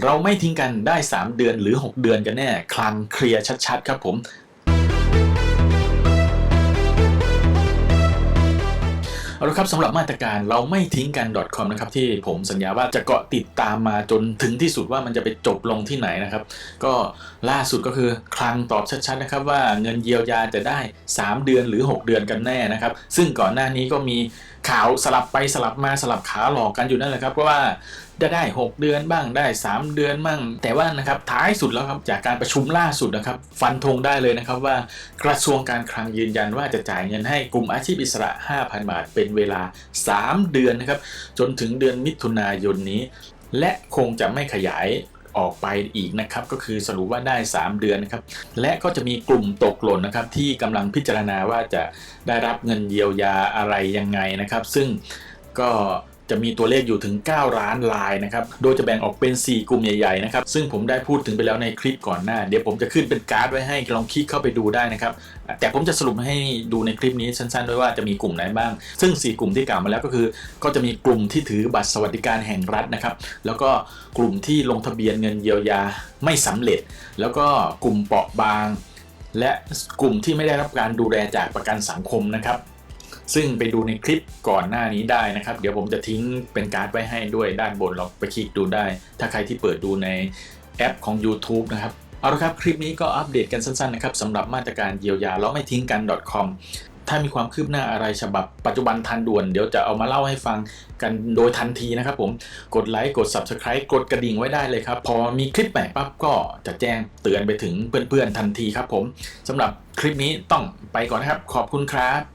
เราไม่ทิ้งกันได้ 3 เดือนหรือ 6 เดือนกันแน่ คลังเคลียร์ชัดๆ ครับผม เอาละครับสำหรับมาตรการเราไม่ทิ้งกัน .com นะครับที่ผมสัญญาว่าจะเกาะติดตามมาจนถึงที่สุดว่ามันจะไปจบลงที่ไหนนะครับ ก็ล่าสุดก็คือคลังตอบชัดๆนะครับว่าเงินเยียวยาจะได้ 3 เดือนหรือ 6 เดือนกันแน่นะครับ ซึ่งก่อนหน้านี้ก็มีข่าวสลับไปสลับมาสลับขาหลอกกันอยู่นั่นแหละครับเพราะว่าจะได้ 6 เดือนบ้างได้ 3 เดือนบ้าง แต่ว่านะครับท้ายสุดแล้วครับจากการประชุมล่าสุดนะครับ ฟันธงได้เลยนะครับว่ากระทรวงการคลังยืนยันว่าจะจ่ายเงินให้กลุ่มอาชีพอิสระ 5,000 บาทเป็นเวลา 3 เดือนนะครับ จนถึงเดือนมิถุนายนนี้ และคงจะไม่ขยายออกไปอีกนะครับก็คือสรุปว่าได้ 3 เดือนนะครับและก็จะมีกลุ่มตกหล่นนะครับที่กำลังพิจารณาว่าจะได้รับเงินเยียวยาอะไรยังไงนะครับ ซึ่งก็ จะมีตัวเลขอยู่ถึง 9 ล้านลายนะครับโดยจะแบ่งออกเป็น 4 กลุ่มใหญ่ๆนะครับซึ่งผมได้พูดถึงไปแล้วในคลิปก่อนหน้า เดี๋ยวผมจะขึ้นเป็นการ์ดไว้ให้ลองคลิกเข้าไปดูได้นะครับแต่ผมจะสรุปให้ดูในคลิปนี้สั้นๆด้วยว่าจะมีกลุ่มไหนบ้าง ซึ่ง 4 กลุ่มที่กล่าวมาแล้วก็คือ ก็จะมีกลุ่มที่ถือบัตรสวัสดิการแห่งรัฐนะครับแล้วก็กลุ่มที่ลงทะเบียนเงินเยียวยาไม่สำเร็จ แล้วก็กลุ่มเปราะบาง และกลุ่มที่ไม่ได้รับการดูแลจากประกันสังคมนะครับ ซึ่งไปดูในคลิปก่อนหน้านี้ได้นะครับ เดี๋ยวผมจะทิ้งเป็นการ์ดไว้ให้ด้วยด้านบนลองไปคลิกดูได้ ถ้าใครที่เปิดดูในแอปของ YouTube นะครับเอาละครับคลิปนี้ก็อัปเดตกันสั้นๆนะครับสำหรับมาตรการเยียวยาแล้วไม่ทิ้งกัน .com ถ้ามีความคืบหน้าอะไรฉบับปัจจุบันทันด่วน เดี๋ยวจะเอามาเล่าให้ฟังกันโดยทันทีนะครับผมกดไลค์กด Subscribe กดกระดิ่งไว้ได้เลยครับ พอมีคลิปใหม่ปั๊บก็จะแจ้งเตือนไปถึงเพื่อนๆทันทีครับผมสำหรับคลิปนี้ต้องไปก่อนนะครับ ขอบคุณครับ